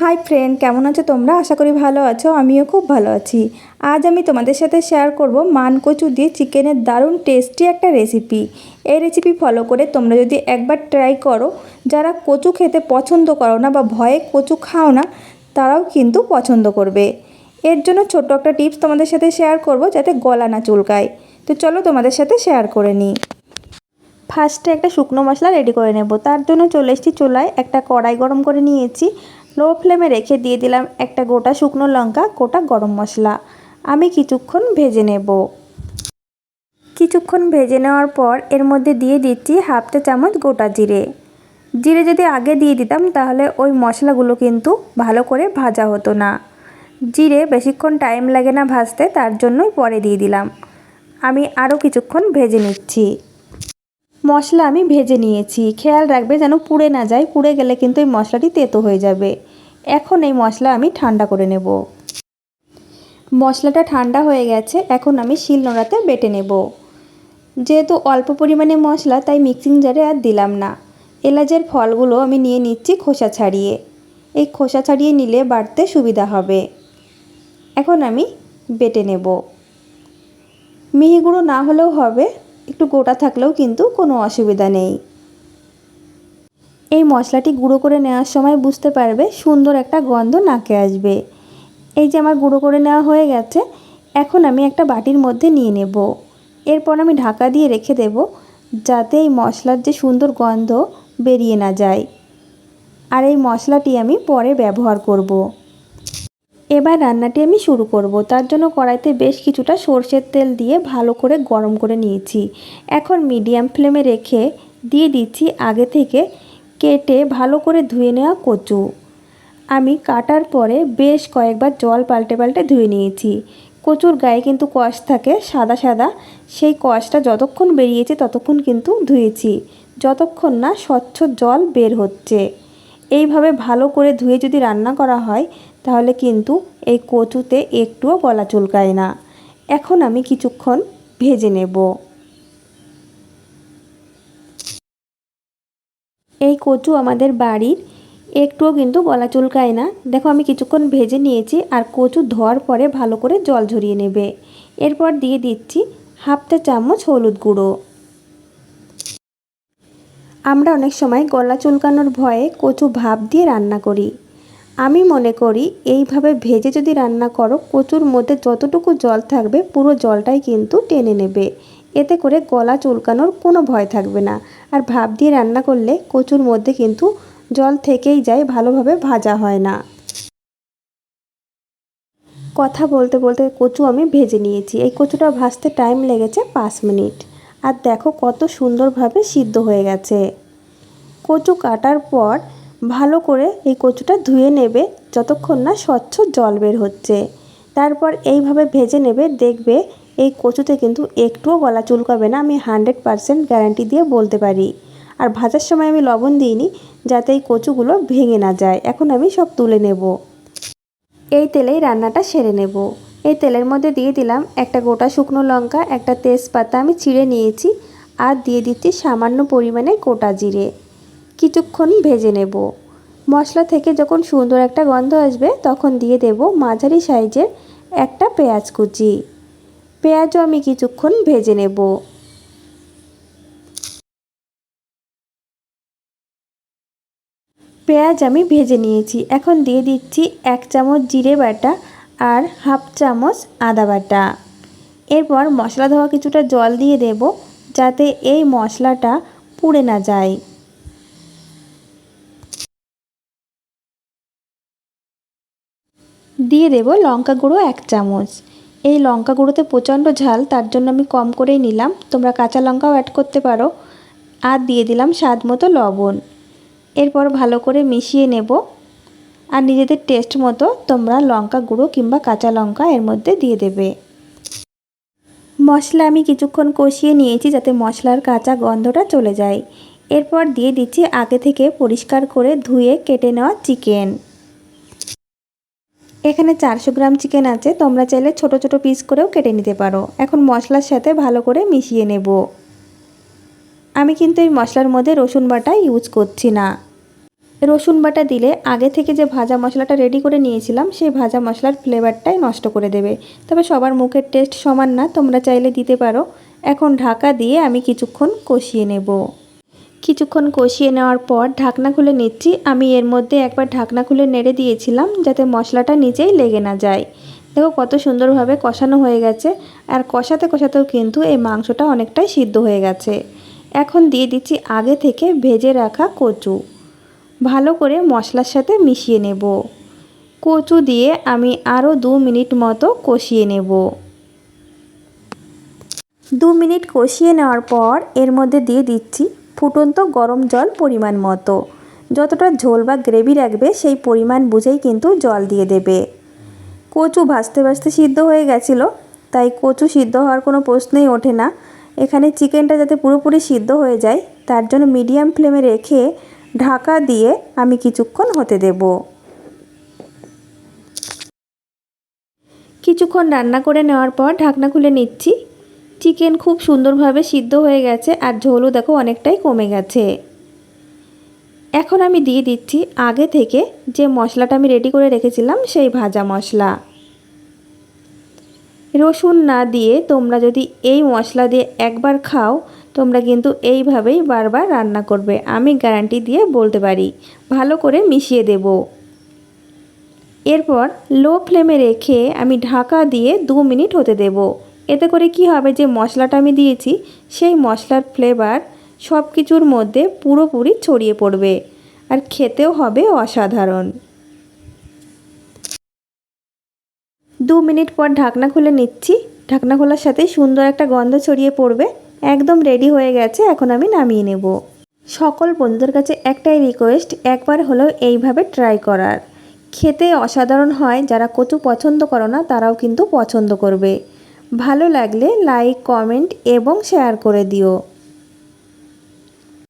Hi friend কেমন আছো তোমরা? আশা করি ভালো আছো, আমিও খুব ভালো আছি। আজ আমি তোমাদের সাথে শেয়ার করব মান কচু দিয়ে চিকেনের দারুণ টেস্টি একটা রেসিপি এই রেসিপি ফলো করে তোমরা যদি একবার ট্রাই করো, যারা কচু খেতে পছন্দ করো না বা ভয়ে কচু খাও না, তারাও কিন্তু পছন্দ করবে। এর জন্য ছোট্ট একটা টিপস তোমাদের সাথে শেয়ার করব যাতে গলা না চুলকায়। তো চলো তোমাদের সাথে শেয়ার করে নিই। ফার্স্টে একটা শুকনো মশলা রেডি করে নেব। তার জন্য চলে এসেছি চুলায় একটা কড়াই গরম করে নিয়েছি। লো ফ্লেমে রেখে দিয়ে দিলাম একটা গোটা শুকনো লঙ্কা, গোটা গরম মশলা। আমি কিছুক্ষণ ভেজে নেব। কিছুক্ষণ ভেজে নেওয়ার পর এর মধ্যে দিয়ে দিচ্ছি হাফ চামচ গোটা জিরে। জিরে যদি আগে দিয়ে দিতাম তাহলে ওই মশলাগুলো কিন্তু ভালো করে ভাজা হতো না। জিরে বেশিক্ষণ টাইম লাগে না ভাজতে, তার জন্যই পরে দিয়ে দিলাম। আমি আরও কিছুক্ষণ ভেজে নিচ্ছি। মশলা আমি ভেজে নিয়েছি। খেয়াল রাখবে যেন পুড়ে না যায়, পুড়ে গেলে কিন্তু এই মশলাটি তেতো হয়ে যাবে। এখন এই মশলা আমি ঠান্ডা করে নেব। মশলাটা ঠান্ডা হয়ে গেছে, এখন আমি শিল নোড়াতে বেটে নেব। যেহেতু অল্প পরিমাণে মশলা, তাই মিক্সিং জারে আর দিলাম না। এলাচের ফলগুলো আমি নিয়ে নিচ্ছি খোসা ছাড়িয়ে। এই খোসা ছাড়িয়ে নিলে বাড়তে সুবিধা হবে। এখন আমি বেটে নেব। মিহি গুঁড়ো না হলেও হবে। একটু গোটা থাকলেও কিন্তু কোনো অসুবিধা নেই। এই মশলাটি গুঁড়ো করে নেওয়ার সময় বুঝতে পারবে সুন্দর একটা গন্ধ নাকে আসবে। এই যে আমার গুঁড়ো করে নেওয়া হয়ে গেছে, এখন আমি একটা বাটির মধ্যে নিয়ে নেব। এরপর আমি ঢাকা দিয়ে রেখে দেব যাতে এই মশলার যে সুন্দর গন্ধ বেরিয়ে না যায়। আর এই মশলাটি আমি পরে ব্যবহার করব। এবার রান্নাটি আমি শুরু করব। তার জন্য কড়াইতে বেশ কিছুটা সর্ষের তেল দিয়ে ভালো করে গরম করে নিয়েছি। এখন মিডিয়াম ফ্লেমে রেখে দিয়ে দিচ্ছি আগে থেকে কেটে ভালো করে ধুয়ে নেওয়া কচু। আমি কাটার পরে বেশ কয়েকবার জল পাল্টে পাল্টে ধুয়ে নিয়েছি। কচুর গায়ে কিন্তু কষ থাকে, সাদা সাদা। সেই কষটা যতক্ষণ বেরিয়েছে ততক্ষণ কিন্তু ধুয়েছি। যতক্ষণ না স্বচ্ছ জল বের হচ্ছে। এইভাবে ভালো করে ধুয়ে যদি রান্না করা হয় তাহলে কিন্তু এই কচুতে একটুও গলা চুলকায় না। এখন আমি কিছুক্ষণ ভেজে নেব। এই কচু আমাদের বাড়ির একটুও কিন্তু গলা চুলকায় না। দেখো আমি কিছুক্ষণ ভেজে নিয়েছি আর কচু ধোয়ার পরে ভালো করে জল ঝরিয়ে নেবে। এরপর দিয়ে দিচ্ছি হাফটা চামচ হলুদ গুঁড়ো। আমরা অনেক সময় গলা চুলকানোর ভয়ে কচু ভাপ দিয়ে রান্না করি। আমি মনে করি এইভাবে ভেজে যদি রান্না করো কচুর মধ্যে যতটুকু জল থাকবে পুরো জলটাই কিন্তু টেনে নেবে। এতে করে গলা চুলকানোর কোনো ভয় থাকবে না। আর ভাপ দিয়ে রান্না করলে কচুর মধ্যে কিন্তু জল থেকেই যায়, ভালোভাবে ভাজা হয় না। কথা বলতে বলতে কচু আমি ভেজে নিয়েছি। এই কচুটা ভাজতে টাইম লেগেছে পাঁচ মিনিট। আর দেখো কত সুন্দরভাবে সিদ্ধ হয়ে গেছে। কচু কাটার পর ভালো করে এই কচুটা ধুয়ে নেবে যতক্ষণ না স্বচ্ছ জল বের হচ্ছে। তারপর এইভাবে ভেজে নেবে, দেখবে এই কচুতে কিন্তু একটুও গলা চুলকাবে না, আমি হানড্রেড পারসেন্ট গ্যারান্টি দিয়ে বলতে পারি। আর ভাজার সময় আমি লবণ দিইনি, যাতে এই কচুগুলো ভেঙে না যায়। এখন আমি সব তুলে নেব। এই তেলেই রান্নাটা সেরে নেব। এই তেলের মধ্যে দিয়ে দিলাম একটা গোটা শুকনো লঙ্কা, একটা তেজপাতা আমি ছিঁড়ে নিয়েছি, আর দিয়ে দিচ্ছি সামান্য পরিমাণে গোটা জিরে। কিছুক্ষণ ভেজে নেব। মশলা থেকে যখন সুন্দর একটা গন্ধ আসবে, তখন দিয়ে দেব মাঝারি সাইজের একটা পেঁয়াজ কুচি। পেঁয়াজও আমি কিছুক্ষণ ভেজে নেব। পেঁয়াজ আমি ভেজে নিয়েছি। এখন দিয়ে দিচ্ছি এক চামচ জিরে বাটা আর হাফ চামচ আদা বাটা। এরপর মশলা ধোয়া কিছুটা জল দিয়ে দেব, যাতে এই মশলাটা পুড়ে না যায়। দিয়ে দেব লঙ্কা গুঁড়ো এক চামচ। এই লঙ্কা গুঁড়োতে প্রচণ্ড ঝাল, তার জন্য আমি কম করেই নিলাম। তোমরা কাঁচা লঙ্কাও অ্যাড করতে পারো। আর দিয়ে দিলাম স্বাদ মতো লবণ। এরপর ভালো করে মিশিয়ে নেব। আর নিজেদের টেস্ট মতো তোমরা লঙ্কা গুঁড়ো কিংবা কাঁচা লঙ্কা এর মধ্যে দিয়ে দেবে। মশলা আমি কিছুক্ষণ কষিয়ে নিয়েছি যাতে মশলার কাঁচা গন্ধটা চলে যায়। এরপর দিয়ে দিচ্ছি আগে থেকে পরিষ্কার করে ধুয়ে কেটে নেওয়া চিকেন এখানে চারশো গ্রাম চিকেন আছে, তোমরা চাইলে ছোট ছোট পিস করেও কেটে নিতে পারো। এখন মশলার সাথে ভালো করে মিশিয়ে নেব। আমি কিন্তু এই মশলার মধ্যে রসুন বাটা ইউজ করছি না। রসুন বাটা দিলে আগে থেকে যে ভাজা মশলাটা রেডি করে নিয়েছিলাম, সেই ভাজা মশলার ফ্লেভারটাই নষ্ট করে দেবে। তবে সবার মুখের টেস্ট সমান না, তোমরা চাইলে দিতে পারো। এখন ঢাকা দিয়ে আমি কিছুক্ষণ কষিয়ে নেব। কিছুক্ষণ কষিয়ে নেওয়ার পর ঢাকনা খুলে নিচ্ছি। আমি এর মধ্যে একবার ঢাকনা খুলে নেড়ে দিয়েছিলাম যাতে মশলাটা নিচেই লেগে না যায়। দেখো কত সুন্দরভাবে কষানো হয়ে গেছে। আর কষাতে কষাতেও কিন্তু এই মাংসটা অনেকটাই সিদ্ধ হয়ে গেছে। এখন দিয়ে দিচ্ছি আগে থেকে ভেজে রাখা কচু। ভালো করে মশলার সাথে মিশিয়ে নেব। কচু দিয়ে আমি আরও দু মিনিট মতো কষিয়ে নেব। দু মিনিট কষিয়ে নেওয়ার পর এর মধ্যে দিয়ে দিচ্ছি ফুটন্ত গরম জল পরিমাণ মতো। যতটা ঝোল বা গ্রেভি রাখবে, সেই পরিমাণ বুঝেই কিন্তু জল দিয়ে দেবে। কচু ভাজতে ভাজতে সিদ্ধ হয়ে গেছিল, তাই কচু সিদ্ধ হওয়ার কোনো প্রশ্নই ওঠে না। এখানে চিকেনটা যাতে পুরোপুরি সিদ্ধ হয়ে যায়, তার জন্য মিডিয়াম ফ্লেমে রেখে ঢাকা দিয়ে আমি কিছুক্ষণ হতে দেব। কিছুক্ষণ রান্না করে নেওয়ার পর ঢাকনা খুলে নিচ্ছি। চিকেন খুব সুন্দরভাবে সিদ্ধ হয়ে গেছে আর ঝোলও দেখো অনেকটাই কমে গেছে। এখন আমি দিয়ে দিচ্ছি আগে থেকে যে মশলাটা আমি রেডি করে রেখেছিলাম সেই ভাজা মশলা। রসুন না দিয়ে তোমরা যদি এই মশলা দিয়ে একবার খাও, তোমরা কিন্তু এইভাবেই বারবার রান্না করবে। আমি গ্যারান্টি দিয়ে বলতে পারি, ভালো করে মিশিয়ে দেব। এরপর লো ফ্লেমে রেখে আমি ঢাকা দিয়ে দু মিনিট হতে দেব। এতে করে কি হবে? যে মশলাটা আমি দিয়েছি, সেই মশলার ফ্লেভার সব কিছুর মধ্যে পুরোপুরি ছড়িয়ে পড়বে আর খেতেও হবে অসাধারণ। দু মিনিট পর ঢাকনা খুলে নিচ্ছি। ঢাকনা খোলার সাথে সুন্দর একটা গন্ধ ছড়িয়ে পড়বে। একদম রেডি হয়ে গেছে, এখন আমি নামিয়ে নেব। সকল বন্ধুদের কাছে একটাই রিকোয়েস্ট একবার হলেও এইভাবে ট্রাই করার। খেতে অসাধারণ হয়, যারা কচু পছন্দ করো না, তারাও কিন্তু পছন্দ করবে। ভালো লাগলে লাইক কমেন্ট এবং শেয়ার করে দিও।